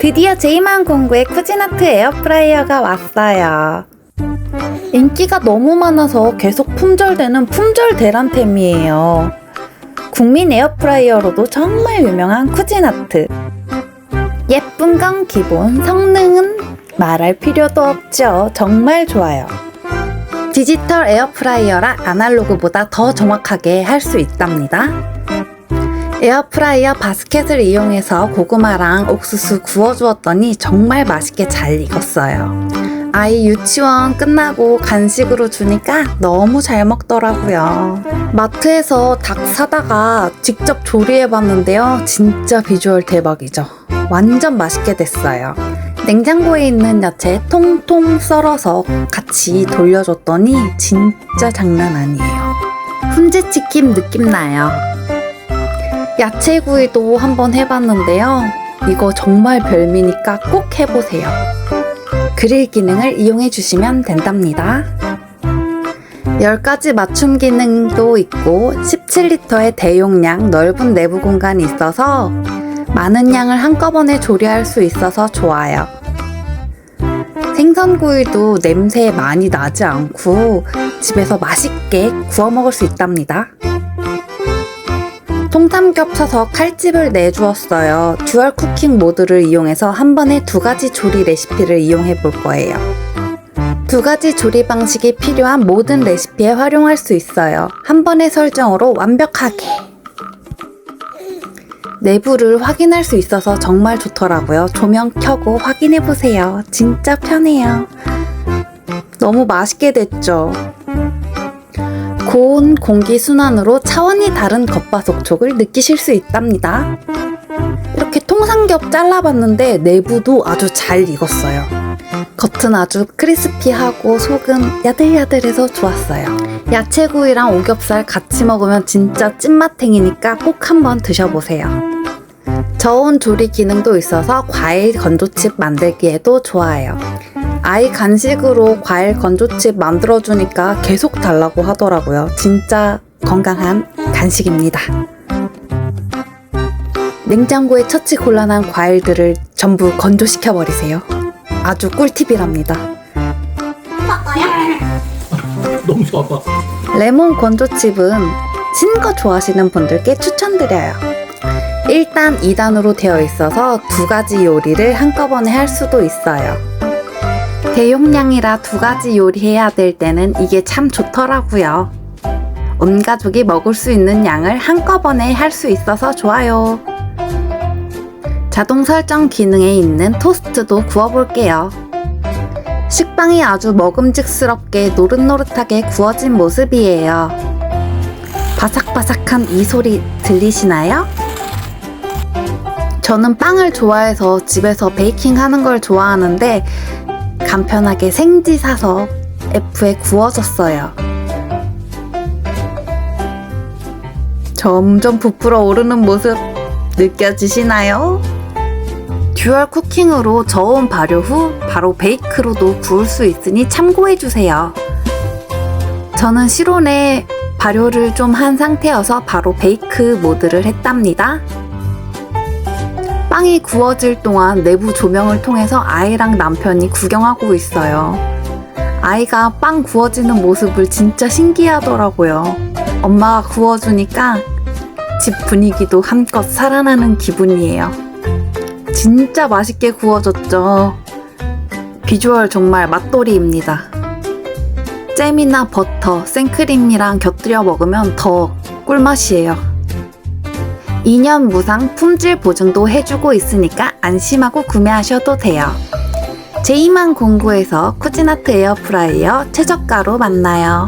드디어 제이만 공구의 쿠지나트 에어프라이어가 왔어요. 인기가 너무 많아서 계속 품절되는 품절 대란템이에요. 국민 에어프라이어로도 정말 유명한 쿠지나트. 예쁜 건 기본, 성능은 말할 필요도 없죠. 정말 좋아요. 디지털 에어프라이어라 아날로그보다 더 정확하게 할 수 있답니다. 에어프라이어 바스켓을 이용해서 고구마랑 옥수수 구워주었더니 정말 맛있게 잘 익었어요. 아이 유치원 끝나고 간식으로 주니까 너무 잘 먹더라고요. 마트에서 닭 사다가 직접 조리해봤는데요. 진짜 비주얼 대박이죠. 완전 맛있게 됐어요. 냉장고에 있는 야채 통통 썰어서 같이 돌려줬더니 진짜 장난 아니에요. 훈제치킨 느낌 나요. 야채구이도 한번 해봤는데요. 이거 정말 별미니까 꼭 해보세요. 그릴 기능을 이용해 주시면 된답니다. 10가지 맞춤 기능도 있고 17리터의 대용량 넓은 내부 공간이 있어서 많은 양을 한꺼번에 조리할 수 있어서 좋아요. 생선구이도 냄새 많이 나지 않고 집에서 맛있게 구워 먹을 수 있답니다. 통삼 겹쳐서 칼집을 내주었어요. 듀얼 쿠킹 모드를 이용해서 한 번에 두 가지 조리 레시피를 이용해 볼 거예요. 두 가지 조리 방식이 필요한 모든 레시피에 활용할 수 있어요. 한 번의 설정으로 완벽하게. 내부를 확인할 수 있어서 정말 좋더라고요. 조명 켜고 확인해 보세요. 진짜 편해요. 너무 맛있게 됐죠? 고온 공기 순환으로 차원이 다른 겉바속촉을 느끼실 수 있답니다. 이렇게 통삼겹 잘라봤는데 내부도 아주 잘 익었어요. 겉은 아주 크리스피하고 속은 야들야들해서 좋았어요. 야채구이랑 오겹살 같이 먹으면 진짜 찐맛탱이니까 꼭 한번 드셔보세요. 저온 조리 기능도 있어서 과일 건조칩 만들기에도 좋아요. 아이 간식으로 과일 건조칩 만들어주니까 계속 달라고 하더라고요. 진짜 건강한 간식입니다. 냉장고에 처치 곤란한 과일들을 전부 건조시켜 버리세요. 아주 꿀팁이랍니다. 너무 좋아. 레몬 건조칩은 신 거 좋아하시는 분들께 추천드려요. 1단, 2단으로 되어 있어서 두 가지 요리를 한꺼번에 할 수도 있어요. 대용량이라 두 가지 요리해야 될 때는 이게 참 좋더라고요. 온 가족이 먹을 수 있는 양을 한꺼번에 할 수 있어서 좋아요. 자동 설정 기능에 있는 토스트도 구워볼게요. 식빵이 아주 먹음직스럽게 노릇노릇하게 구워진 모습이에요. 바삭바삭한 이 소리 들리시나요? 저는 빵을 좋아해서 집에서 베이킹 하는 걸 좋아하는데 간편하게 생지 사서 F에 구워졌어요. 점점 부풀어 오르는 모습 느껴지시나요? 듀얼 쿠킹으로 저온 발효 후 바로 베이크로도 구울 수 있으니 참고해주세요. 저는 실온에 발효를 좀 한 상태여서 바로 베이크 모드를 했답니다. 빵이 구워질 동안 내부 조명을 통해서 아이랑 남편이 구경하고 있어요. 아이가 빵 구워지는 모습을 진짜 신기하더라고요. 엄마가 구워주니까 집 분위기도 한껏 살아나는 기분이에요. 진짜 맛있게 구워졌죠. 비주얼 정말 맛돌이입니다. 잼이나 버터, 생크림이랑 곁들여 먹으면 더 꿀맛이에요. 2년 무상 품질 보증도 해주고 있으니까 안심하고 구매하셔도 돼요. 제이만 공구에서 쿠지나트 에어프라이어 최저가로 만나요.